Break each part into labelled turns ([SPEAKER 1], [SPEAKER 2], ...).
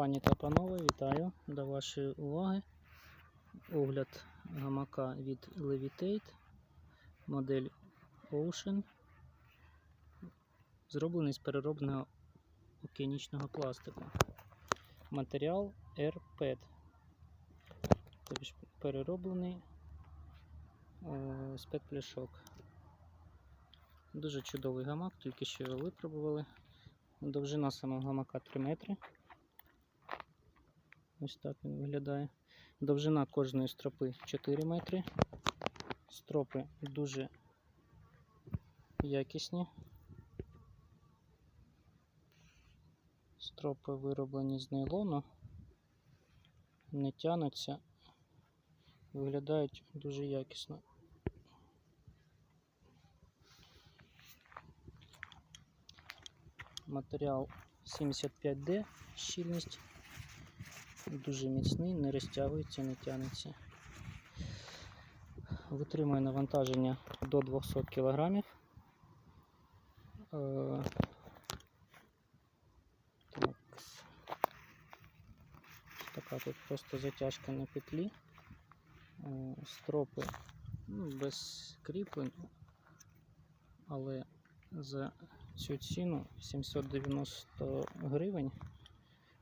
[SPEAKER 1] Пані та панове, вітаю до вашої уваги. Огляд гамака від Levitate, модель Ocean, зроблений з переробного океанічного пластику. Матеріал AirPad, тобто ж перероблений е, спецпляшок. Дуже чудовий гамак, тільки що його випробували. Довжина самого гамака 3 метри. Ось так він виглядає. Довжина кожної стропи 4 метри. Стропи дуже якісні. Стропи вироблені з нейлону, не тянуться, виглядають дуже якісно. Матеріал 75D щільність. Дуже міцний, не розтягується, не тягнеться. Витримує навантаження до 200 кг. Е, так. Така тут просто затяжка на петлі. Е, Стропи ну, без кріплень, але за цю ціну 790 гривень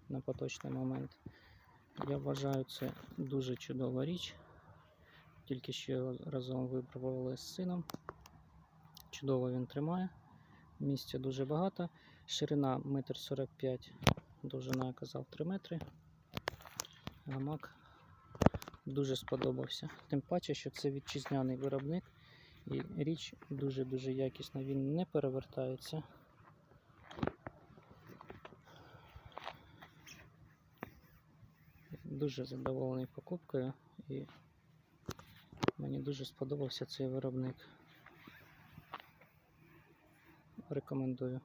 [SPEAKER 1] на поточний момент. Я вважаю, це дуже чудова річ. Тільки що разом випробували з сином. Чудово він тримає. Місця дуже багато. Ширина 1,45 м, довжина, я казав, 3 метри. Гамак дуже сподобався. Тим паче, що це вітчизняний виробник. І річ дуже-дуже якісна. Він не перевертається. Дуже задоволений покупкою і мені дуже сподобався цей виробник. Рекомендую.